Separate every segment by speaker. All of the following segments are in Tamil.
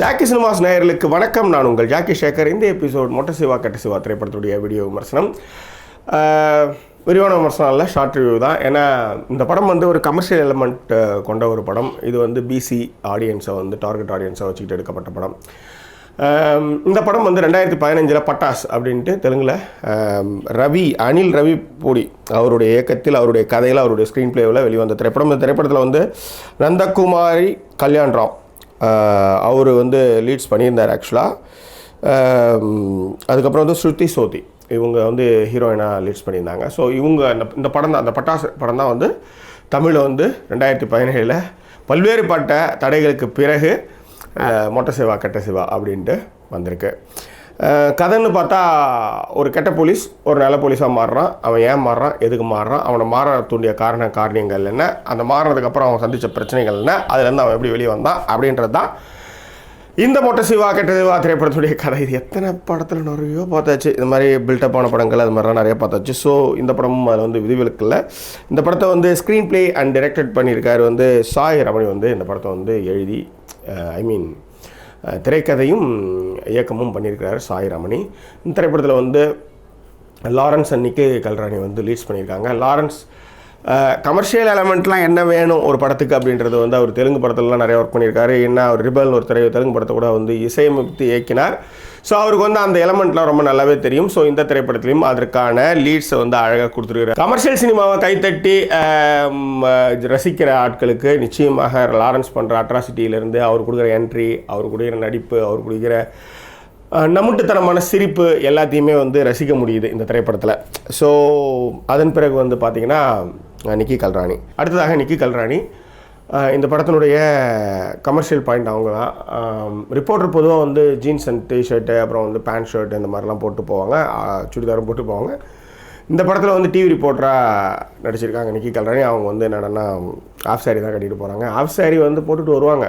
Speaker 1: ஜாக்கி சினிமாஸ் நேயர்களுக்கு வணக்கம். நான் உங்கள் ஜாக்கி சேகர். இந்த எபிசோட் மொட்டை சிவா கட்ட சிவா திரைப்படத்துடைய வீடியோ விமர்சனம். விரிவான விமர்சனம் இல்லை ஷார்ட் ரிவ்யூ தான். ஏன்னா இந்த படம் வந்து ஒரு கமர்ஷியல் எலமெண்ட் கொண்ட ஒரு படம். இது வந்து பிசி ஆடியன்ஸை வந்து டார்கெட் ஆடியன்ஸை வச்சுக்கிட்டு எடுக்கப்பட்ட படம். இந்த படம் வந்து ரெண்டாயிரத்தி பதினஞ்சில் பட்டாஸ் அப்படின்ட்டு தெலுங்கில் ரவி அனில் ரவி பூடி அவருடைய இயக்கத்தில் அவருடைய கதையில் அவருடைய ஸ்க்ரீன் பிளேவில் வெளிவந்த திரைப்படம். இந்த திரைப்படத்தில் வந்து நந்தகுமாரி கல்யாண் ராவ் அவர் வந்து லீட்ஸ் பண்ணியிருந்தார் ஆக்சுவலாக அதுக்கப்புறம் வந்து ஸ்ருதி சோதி இவங்க வந்து ஹீரோயினாக லீட்ஸ் பண்ணியிருந்தாங்க. ஸோ இவங்க அந்த இந்த படம் தான் அந்த பட்டாசு படம் தான் வந்து தமிழில் வந்து ரெண்டாயிரத்தி பதினேழில் பல்வேறுபட்ட தடைகளுக்கு பிறகு மொட்டை சிவா கெட்ட சிவா அப்படின்ட்டு வந்திருக்கு. கதைன்னு பார்த்தா ஒரு கெட்ட போலீஸ் ஒரு நல்ல போலீஸாக மாறுறான். அவன் ஏன் மாறுறான்? எதுக்கு மாறுறான்? அவனை மாற தூண்டிய காரண காரணியங்கள் என்ன? அந்த மாறினதுக்கப்புறம் அவன் சந்தித்த பிரச்சனைகள் என்ன? அதுலேருந்து அவன் எப்படி வெளியே வந்தான்? அப்படின்றது தான் இந்த மொட்டை சிவா கெட்ட சிவா திரைப்படத்துடைய கதை. இது எத்தனை படத்தில் நிறைய பார்த்தாச்சு. இந்த மாதிரி பில்டப் ஆன படங்கள் அது மாதிரிலாம் நிறைய பார்த்தாச்சு. ஸோ இந்த படமும் அதில் வந்து விதிவிலக்கில்ல இந்த படத்தை வந்து ஸ்க்ரீன் ப்ளே அண்ட் டைரக்டட் பண்ணியிருக்காரு வந்து சாய் ரமணி வந்து இந்த படத்தை வந்து எழுதி ஐ மீன் திரைக்கதையும் இயக்கமும் பண்ணியிருக்கிறார் சாய்ராமணி. இந்த திரைப்படத்தில் வந்து லாரன்ஸ் அன்னைக்கு கல்ராணி வந்து லீட்ஸ் பண்ணியிருக்காங்க. லாரன்ஸ் கமர்ஷியல் எலமெண்ட்லாம் என்ன வேணும் ஒரு படத்துக்கு அப்படின்றது வந்து அவர் தெலுங்கு படத்துலலாம் நிறைய ஒர்க் பண்ணியிருக்காரு. என்ன அவர் ரிபல்னு ஒரு திரை தெலுங்கு படத்தை கூட வந்து இசையமைத்து இயக்கினார். ஸோ அவருக்கு வந்து அந்த எலமெண்ட்லாம் ரொம்ப நல்லாவே தெரியும். ஸோ இந்த திரைப்படத்துலையும் அதற்கான லீட்ஸை வந்து அழகாக கொடுத்துருக்காரு. கமர்ஷியல் சினிமாவை கைத்தட்டி ரசிக்கிற ஆட்களுக்கு நிச்சயமாக லாரன்ஸ் பண்ணுற அட்ராசிட்டியிலேருந்து அவர் கொடுக்குற என்ட்ரி அவர் கொடுக்குற நடிப்பு அவர் கொடுக்குற நம்முட்டுத்தனமான சிரிப்பு எல்லாத்தையுமே வந்து ரசிக்க முடியுது இந்த திரைப்படத்தில். ஸோ அதன் பிறகு வந்து பார்த்திங்கன்னா நிக்கி கல்ராணி. அடுத்ததாக நிக்கி கல்ராணி. இந்த படத்தினுடைய கமர்ஷியல் பாயிண்ட் அவங்க தான் ரிப்போர்ட்டர் பொதுவாக வந்து ஜீன்ஸ் அண்ட் டிஷர்ட்டு அப்புறம் வந்து பேண்ட் ஷர்ட் இந்த மாதிரிலாம் போட்டு போவாங்க. சுடிதாரும் போட்டு போவாங்க. இந்த படத்தில் வந்து டிவி ரிப்போர்ட்டராக நடிச்சிருக்காங்க நிக்கி கல்ராணி. அவங்க வந்து என்னென்னா ஆஃப் சாரி தான் கட்டிட்டு போகிறாங்க ஆஃப் சாரி வந்து போட்டுட்டு வருவாங்க.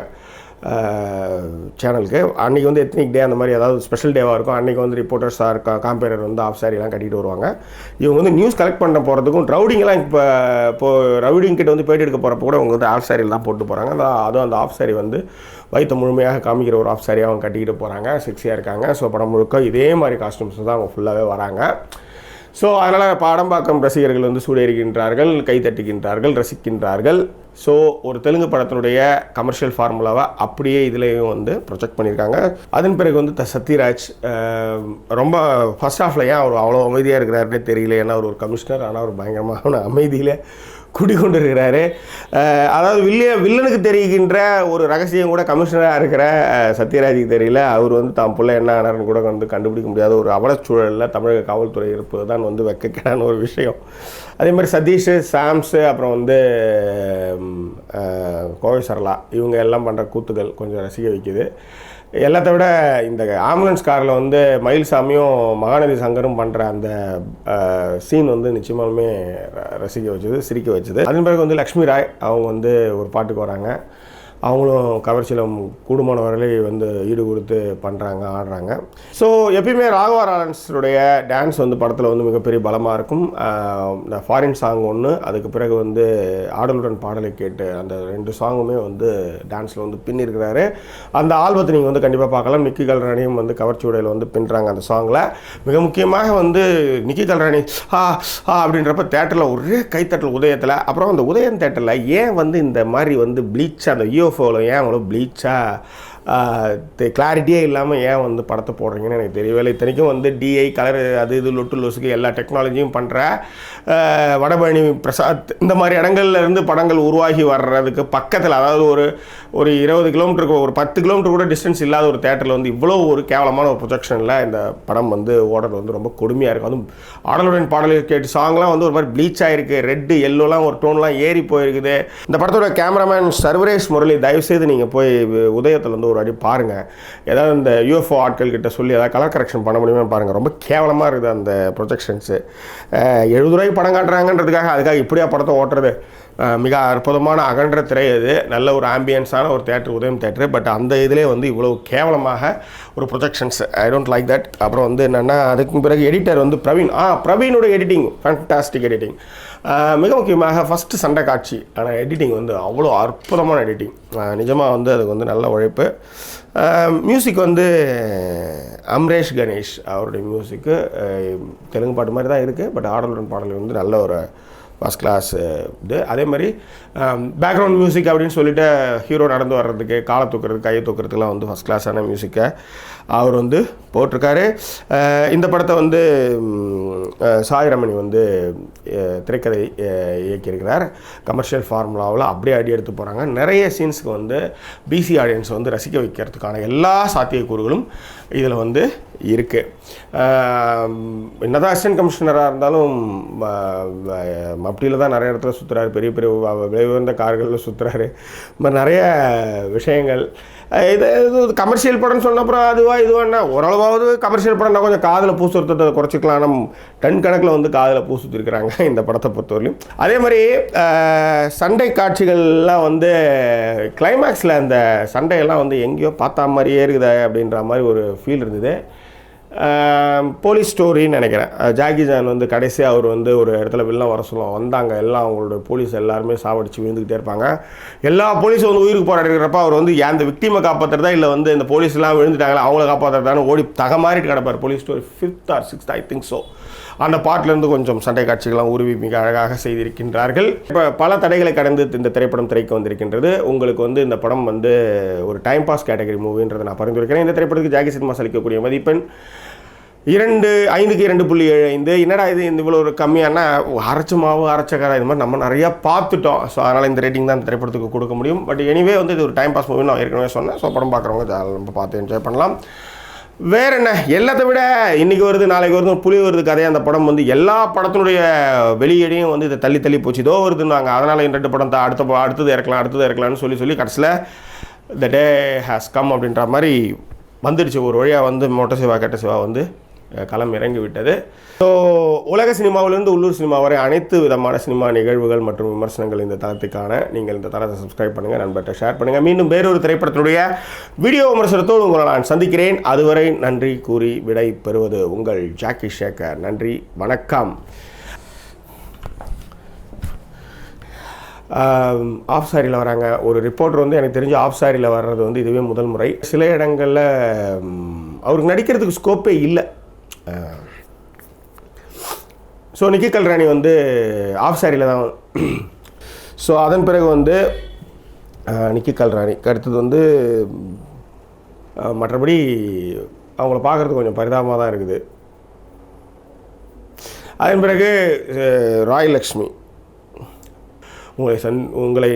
Speaker 1: சேனலுக்கு. அன்றைக்கி வந்து எத்னிக் டே அந்த மாதிரி ஏதாவது ஸ்பெஷல் டேவாக இருக்கும். அன்றைக்கி வந்து ரிப்போர்ட்டர்ஸ் ஆர் காம்பேரர் வந்து ஆஃப் சாரிலாம் கட்டிட்டு வருவாங்க. இவங்க வந்து நியூஸ் கலெக்ட் பண்ண போகிறதுக்கும் ரவுடிங்கெல்லாம் இப்போ இப்போ ரவுடிங் கிட்ட வந்து பேட்டி எடுக்க போகிறப்ப கூட அவங்க வந்து ஆஃப் சாரியில் தான் போட்டு போகிறாங்க அந்த அதுவும் அந்த ஆஃப் சாரி வந்து வயிற்று முழுமையாக காமிக்கிற ஒரு ஆஃப் சாரியாக அவங்க கட்டிக்கிட்டு போகிறாங்க செக்ஸியாக இருக்காங்க. ஸோ படம் முழுக்க இதே மாதிரி காஸ்டியூம்ஸ் தான் அவங்க ஃபுல்லாகவே வராங்க. ஸோ அதனால் பாடம்பாக்கம் ரசிகர்கள் வந்து சூடேறுகின்றார்கள் கைத்தட்டுகின்றார்கள் ரசிக்கின்றார்கள். ஸோ ஒரு தெலுங்கு படத்தினுடைய கமர்ஷியல் ஃபார்முலாவை அப்படியே இதுலேயும் வந்து ப்ரொஜெக்ட் பண்ணியிருக்காங்க. அதன் பிறகு வந்து த சத்யராஜ் ரொம்ப ஃபர்ஸ்ட் ஹாஃப்ல ஏன் அவர் அவ்வளோ அமைதியாக இருக்கிறாருன்னே தெரியல. ஏன்னா அவர் ஒரு கமிஷனர் ஆனால் அவர் பயங்கரமான அமைதியில் குடிகொண்டிருக்கிறாரு. அதாவது வில்லிய வில்லனுக்கு தெரிகின்ற ஒரு ரகசியம் கூட கமிஷனராக இருக்கிற சத்யராஜுக்கு தெரியல. அவர் வந்து தான் பிள்ளை என்ன ஆனார்னு கூட வந்து கண்டுபிடிக்க முடியாத ஒரு அவலச்சூழலில் தமிழக காவல்துறை இருப்பது தான் வந்து வெக்கக்கேடான ஒரு விஷயம். அதே மாதிரி சதீஷ் சாம்ஸு அப்புறம் வந்து கோவை சரளா இவங்க எல்லாம் பண்ணுற கூத்துகள் கொஞ்சம் ரசிக்க வைக்குது. எல்லாத்த விட இந்த ஆம்புலன்ஸ் காரில் வந்து மயில்சாமியும் மகாநதி சங்கரும் பண்ணுற அந்த சீன் வந்து நிச்சயமாலுமே ர- ரசிக்க வச்சது சிரிக்க வச்சது. அதன் பிறகு வந்து லக்ஷ்மி ராய் அவங்க வந்து ஒரு பாட்டுக்கு வராங்க. அவங்களும் கவர்ச்சியில் கூடுமான வரையிலே வந்து ஈடு கொடுத்து பண்ணுறாங்க ஆடுறாங்க. ஸோ எப்பயுமே ராகவா ராஜன்ஸுடைய டான்ஸ் வந்து படத்தில் வந்து மிகப்பெரிய பலமாக இருக்கும். இந்த ஃபாரின் சாங் ஒன்று அதுக்கு பிறகு வந்து ஆடலுடன் பாடலை கேட்டு அந்த ரெண்டு சாங்குமே வந்து டான்ஸில் வந்து பின்னிருக்கிறாரு. அந்த ஆல்பத்தை நீங்கள் வந்து கண்டிப்பாக பார்க்கலாம். நிக்கி கல்ராணியும் வந்து கவர்ச்சி உடையில் வந்து பின்னுறாங்க அந்த சாங்கில் மிக முக்கியமாக வந்து நிக்கி கல்ராணி ஆ ஆ அப்படின்றப்ப தேட்டரில் ஒரே கைத்தட்டல் உதயத்தில் அப்புறம் அந்த உதயம் தேட்டரில் ஏன் வந்து இந்த மாதிரி வந்து ப்ளீச் அந்த யூஎஃப்ஓவில் ஏன் அவ்வளோ ப்ளீச்சாக கிளாரிட்டியே இல்லாமல் ஏன் வந்து படத்தை போடுறீங்கன்னு எனக்கு தெரியவில்லை. இத்தனைக்கும் வந்து டிஐ கலர் அது இது லொட்டு லொசுக்கு எல்லா டெக்னாலஜியும் பண்ணுற வடபழனி பிரசாத் இந்த மாதிரி இடங்கள்ல இருந்து படங்கள் உருவாகி வர்றதுக்கு பக்கத்தில் அதாவது ஒரு ஒரு இருபது கிலோமீட்டருக்கு ஒரு பத்து கிலோமீட்டர் கூட டிஸ்டன்ஸ் இல்லாத ஒரு தேட்டரில் வந்து இவ்வளோ ஒரு கேவலமான ஒரு ப்ரொஜெக்ஷனில் இந்த படம் வந்து ஓடுறது வந்து ரொம்ப கொடுமையாக இருக்கும் அதுவும் ஆடலுடன் பாடலில் கேட்டு சாங்லாம் வந்து ஒரு மாதிரி ப்ளீச் ஆயிருக்கு. ரெட்டு எல்லோலாம் ஒரு டோன்லாம் ஏறி போயிருக்குது. இந்த படத்தோட கேமராமேன் சர்வரேஷ் முரளி தயவுசெய்து நீங்கள் போய் உதயத்தில் வந்து ஒரு வாட்டி பாருங்கள் ஏதாவது இந்த யூஎஃப்ஓ ஆட்கள் கிட்ட சொல்லி ஏதாவது கலர் கரெக்ஷன் பண்ண முடியுமா பாருங்கள் ரொம்ப கேவலமாக இருக்குது அந்த ப்ரொஜெக்ஷன்ஸு எழுபது ரூபாய்க்கு படம் காட்டுறாங்கன்றதுக்காக அதுக்காக இப்படியா படத்தை ஓட்டுறது? மிக அற்புதமான அகன்ற திரை அது நல்ல ஒரு ஆம்பியன்ஸான ஒரு தேட்டர் உதயம் தேட்டரு பட் அந்த இதிலே வந்து இவ்வளோ கேவலமாக ஒரு projections I don't like that அப்புறம் வந்து என்னென்னா அதுக்கு பிறகு எடிட்டர் வந்து பிரவீன். ஆ பிரவீனோட எடிட்டிங் ஃபேண்டாஸ்டிக் எடிட்டிங் மிக முக்கியமாக ஃபஸ்ட்டு சண்டை காட்சி. ஆனால் எடிட்டிங் வந்து அவ்வளோ அற்புதமான எடிட்டிங் நிஜமாக வந்து அதுக்கு வந்து நல்ல உழைப்பு. மியூசிக் வந்து அம்ரேஷ் கணேஷ் அவருடைய மியூசிக்கு தெலுங்கு பாட்டு மாதிரி தான் இருக்குது பட் ஆடலுடன் பாடல் வந்து நல்ல ஒரு ஃபஸ்ட் கிளாஸ் uh, இது. அதே மாதிரி um, பேக்ரவுண்ட் மியூசிக் அப்படின்னு சொல்லிட்டு ஹீரோ நடந்து வர்றதுக்கு காலை தூக்குறது கையை தூக்குறதுக்குலாம் வந்து ஃபஸ்ட் கிளாஸான மியூசிக்கை அவர் வந்து போட்டிருக்காரு. Uh, இந்த படத்தை வந்து சாயிரமணி uh, சாய் ரமணி வந்து திரைக்கதை இயக்கியிருக்கிறார். கமர்ஷியல் ஃபார்முலாவில் அப்படியே அடி எடுத்து போகிறாங்க நிறைய சீன்ஸுக்கு வந்து பிசி ஆடியன்ஸ் வந்து ரசிக்க வைக்கிறதுக்கான எல்லா சாத்தியக்கூறுகளும் இதில் வந்து இருக்குது um, என்னதான் அசிஸ்டன்ட் கமிஷனராக இருந்தாலும் மப்டியில் தான் நிறைய இடத்துல சுற்றுறாரு பெரிய பெரிய விலை உயர்ந்த கார்களில் சுற்றுறாரு இந்த நிறைய விஷயங்கள். இது இது கமர்ஷியல் படம்னு சொன்ன அப்புறம் அதுவா இதுவானா ஓரளவாவது கமர்ஷியல் படம்னா கொஞ்சம் காதில் பூ சுத்தத்தை குறைச்சிக்கலாம் நம்ம டன் கணக்கில் வந்து காதில் பூ சுற்றிருக்கிறாங்க இந்த படத்தை பொறுத்தவரையும் அதே மாதிரி சண்டை காட்சிகள்லாம் வந்து கிளைமேக்ஸில் அந்த சண்டையெல்லாம் வந்து எங்கேயோ பார்த்தா மாதிரியே இருக்குதே அப்படின்ற மாதிரி ஒரு ஃபீல் இருந்தது. போலீஸ் ஸ்டோரின்னு நினைக்கிறேன். ஜாக்கி ஜான் வந்து கடைசியாக அவர் வந்து ஒரு இடத்துல வில்லன் வர சொல்லுவோம் வந்தாங்க. எல்லாம் அவங்களோட போலீஸ் எல்லாருமே சாவடிச்சு விழுந்துக்கிட்டே இருப்பாங்க. எல்லா போலீஸும் வந்து உயிருக்கு போராடிக்கிறப்ப அவர் வந்து அந்த விக்டிமை காப்பாற்றுறதா இல்லை வந்து இந்த போலீஸ்லாம் விழுந்துட்டாங்களா? அவங்கள காப்பாற்றுறதான்னு ஓடி தகமாறிட்டு கிடப்பார். Police story fifth or sixth I think so அந்த பாட்டிலேருந்து கொஞ்சம் சண்டை காட்சிகள்லாம் உருவி மிக அழகாக செய்திருக்கின்றார்கள். இப்போ பல தடைகளை கடந்து இந்த திரைப்படம் திரைக்கு வந்திருக்கின்றது. உங்களுக்கு வந்து இந்த படம் வந்து ஒரு டைம் பாஸ் கேட்டகரி மூவின்றதை நான் பரிந்துரைக்கிறேன். இந்த திரைப்படத்துக்கு ஜாகி சினிமாஸ் அளிக்கக்கூடிய மதிப்பெண் இரண்டு ஐந்துக்கு இரண்டு புள்ளி ஏழு ஐந்து. என்னடா இது இந்த இவ்வளோ ஒரு கம்மியானா? அரைச்ச மாவு அரைச்சக்கார இது மாதிரி நம்ம நிறையா பார்த்துட்டோம். ஸோ அதனால் இந்த ரேட்டிங் தான் இந்த திரைப்படத்துக்கு கொடுக்க முடியும். பட் எனிவே வந்து இது ஒரு டைம் பாஸ் மூவி நான் ஏற்கனவே சொன்னேன். ஸோ படம் பார்க்குறவங்க ஜாலியா நம்ம பார்த்து என்ஜாய் பண்ணலாம். வேற என்ன? எல்லாத்தை விட இன்றைக்கி வருது நாளைக்கு வருது புலி வருது கதை அந்த படம் வந்து எல்லா படத்தினுடைய வெளியீடையும் வந்து இதை தள்ளி தள்ளி போச்சு. இதோ வருதுன்னாங்க. அதனால் இந்த ரெண்டு படம் தான். அடுத்த ப- அடுத்தது இறக்கலாம் அடுத்தது இறக்கலாம்னு சொல்லி சொல்லி கடைசியில் த டே ஹேஸ் கம் அப்படின்ற மாதிரி வந்துடுச்சு. ஒரு வழியாக வந்து மொட்டை சிவா கெட்ட சிவா வந்து களம் இறங்கி விட்டது ஸோ உலக சினிமாவிலிருந்து உள்ளூர் சினிமா வரை அனைத்து விதமான சினிமா நிகழ்வுகள் மற்றும் விமர்சனங்கள் இந்த தளத்துக்கான. நீங்கள் இந்த தளத்தை சப்ஸ்கிரைப் பண்ணுங்கள் நண்பர்கிட்ட ஷேர் பண்ணுங்கள் மீண்டும் வேறொரு திரைப்படத்தினுடைய வீடியோ விமர்சனத்தோடு உங்களை நான் சந்திக்கிறேன். அதுவரை நன்றி கூறி விடை பெறுவது உங்கள் ஜாக்கி ஷேகர் நன்றி வணக்கம். ஆஃப் சாரியில் வராங்க. ஒரு ரிப்போர்ட்டர் வந்து எனக்கு தெரிஞ்சு ஆஃப் சாரியில் வர்றது வந்து இதுவே முதல் முறை. சில இடங்களில் அவருக்கு நடிக்கிறதுக்கு ஸ்கோப்பே இல்லை. ஸோ நிக்கி கல்ராணி வந்து ஆஃப் சாரியில் தான் ஸோ அதன் பிறகு வந்து நிக்கி கல்ராணி அடுத்தது வந்து மற்றபடி அவங்கள பார்க்குறது கொஞ்சம் பரிதாபமாக தான் இருக்குது. அதன் பிறகு ராய் லக்ஷ்மி. உங்களை சந் உங்களை